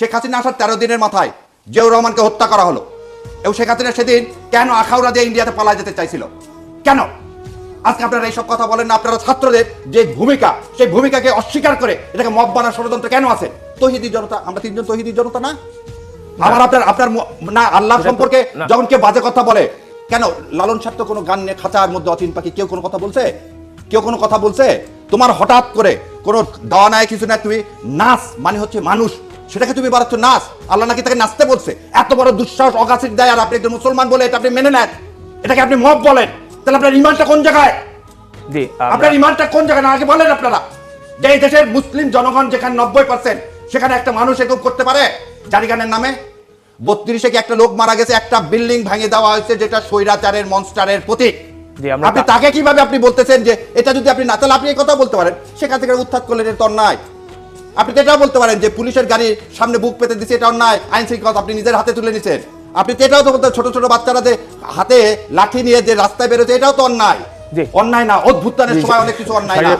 শেখ হাসিনা আসার তেরো দিনের মাথায় জিয়াউর রহমানকে হত্যা করা হলো। এবং শেখ হাসিনা সেদিন কেন আখাউড়া দিয়ে ইন্ডিয়াতে পালা যেতে চাইছিল? কেন? আজকে আপনারা এইসব কথা বলেন না আপনারা ছাত্রদের যে ভূমিকা সেই ভূমিকাকে অস্বীকার করে এটাকে মব বানার ষড়যন্ত্র কেন আছে? তহিদি জনতা আমরা তিনজন তহিদি জনতা না? আমার আপনার আপনার না আল্লাহ সম্পর্কে। যখন কেউ বাজে কথা বলে কেন লালন সাহ তো কোনো গান নিয়ে খাঁচার মধ্যে অচিন পাখি কেউ কোনো কথা বলছে? কেউ কোনো কথা বলছে? তোমার হঠাৎ করে কোনো দাওয়া নাই কিছু না তুমি নাচ মানে হচ্ছে মানুষ। সেটাকে তুমি বাড়াচ্ছ নাচ আল্লাহ নাকি তাকে নাচতে বলছে। এত বড় দুঃসাহস অগাছির দেয় আর আপনি একজন মুসলমান বলে এটা আপনি মেনে নেন। এটাকে আপনি মব বলেন। তাহলে আপনার ইমানটা কোন জায়গায়? আপনার ইমানটা কোন জায়গায়? না আগে বলেন আপনারা। যে এই দেশের মুসলিম জনগণ যেখানে নব্বই পার্সেন্ট সেখানে একটা মানুষ এরকম করতে পারে? জারিগানের নামে? বত্রিশে কি একটা লোক মারা গেছে? একটা বিল্ডিং ভাঙে দেওয়া হয়েছে যেটা স্বৈরাচারের মনস্টারের প্রতীক। আপনি তাকে কীভাবে আপনি বলতেছেন যে এটা যদি আপনি না তাহলে আপনি এই কথা বলতে পারেন। সেখান থেকে উত্থাত করলেন এটা তো অন্যায়। আপনি তো এটাও বলতে পারেন যে পুলিশের গাড়ির সামনে বুক পেতে দিচ্ছে এটা অন্যায় আইন শৃঙ্খলা আপনি নিজের হাতে তুলে নিচ্ছেন আপনি তো এটাও তো বলতে ছোট ছোট বাচ্চারা যে হাতে লাঠি নিয়ে যে রাস্তায় বেরোচ্ছে এটাও তো অন্যায়। অন্যায় না অদ্ভুত সময় অনেক কিছু অন্যায় না।